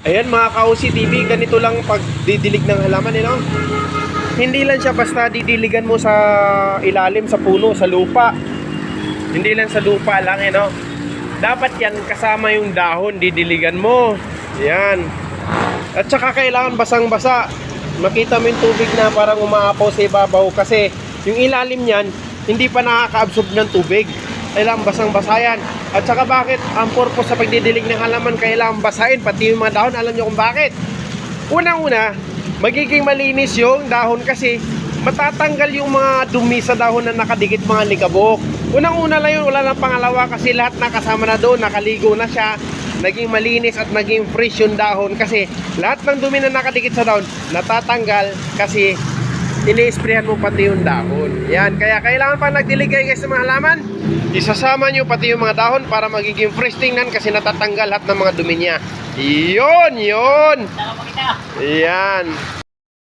Ayan mga ka-OC TV, ganito lang pagdidilig ng halaman, eh, no? Hindi lang siya basta didiligan mo sa ilalim, sa puno, sa lupa. Hindi lang sa lupa lang, eh, no? Dapat yan kasama yung dahon, didiligan mo. Yan. At saka kailangan basang-basa. Makita mo yung tubig na parang umaapaw sa ibabaw kasi yung ilalim niyan, hindi pa nakaka-absorb ng tubig. Kailangan basang-basa yan. At saka bakit ang purpose sa pagdidilig ng halaman kailangan basahin pati yung mga dahon, alam nyo kung bakit? Unang-una, magiging malinis yung dahon kasi matatanggal yung mga dumi sa dahon na nakadikit mga likabok. Unang-una lang yun, wala nang pangalawa kasi lahat nakasama na doon, nakaligo na siya, naging malinis at naging fresh yung dahon kasi lahat ng dumi na nakadikit sa dahon natatanggal kasi ini-sprayhan mo pati yung dahon. Yan, kaya kailangan pa nagdiligay guys ng mga halaman, isasama nyo pati yung mga dahon para magiging fresh tingnan kasi natatanggal lahat ng mga dumi niya. Yun, yun! Yan.